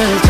shelter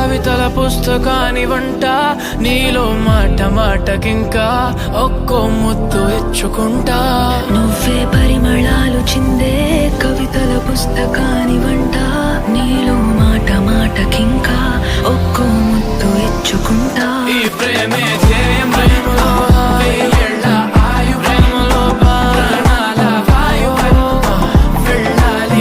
కవితల పుస్తకాని వంట నీలో మాట మాటకింకా ఒక్కో ముద్దు ఇచ్చుకుంటా. నువ్వే పరిమళాలు చింది